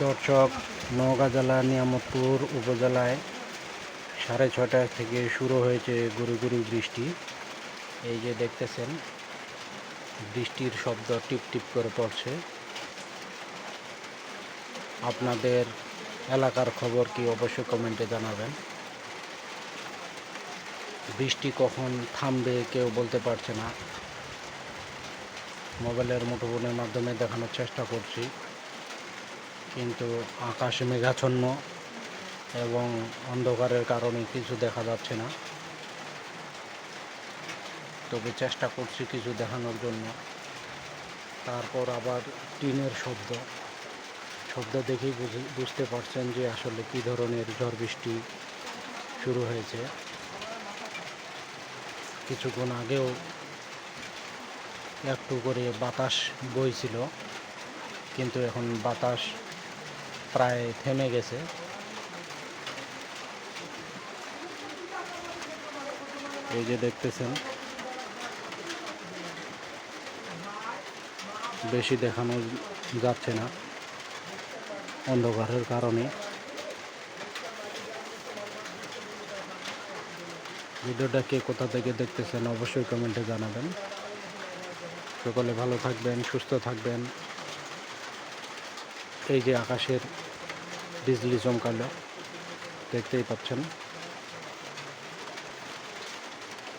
দর্শক, নওগাঁ জেলা, নিয়ামতপুর উপজেলায় সাড়ে ছটা থেকে শুরু হয়েছে গুরু গুরু বৃষ্টি। এই যে দেখতেছেন, বৃষ্টির শব্দ টিপ টিপ করে পড়ছে। আপনাদের এলাকার খবর কি অবশ্যই কমেন্টে জানাবেন। বৃষ্টি কখন থামবে কেউ বলতে পারছে না। মোবাইলের মুঠোফোনের মাধ্যমে দেখানোর চেষ্টা করছি। কিন্তু আকাশ মেঘাচ্ছন্ন এবং অন্ধকারের কারণে কিছু দেখা যাচ্ছে না। তবে চেষ্টা করছি কিছু দেখানোর জন্য। তারপর আবার টিনের শব্দ। শব্দ দেখেই বুঝে- বুঝতে পারছেন যে আসলে কী ধরনের ঝড় বৃষ্টি শুরু হয়েছে। কিছুক্ষণ আগেও একটু করে বাতাস বইছিল, কিন্তু এখন বাতাস প্রায় থেমে গেছে। এই যে দেখতেছেন, বেশি দেখানো যাচ্ছে না অন্ধকারের কারণে। ভিডিওটা কে কোথা থেকে দেখতেছেন অবশ্যই কমেন্টে জানাবেন। সকলে ভালো থাকবেন, সুস্থ থাকবেন। এই যে আকাশের বিজলি চমকালো দেখতেই পাচ্ছেন।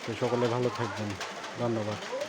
তো সকলে ভালো থাকবেন। ধন্যবাদ।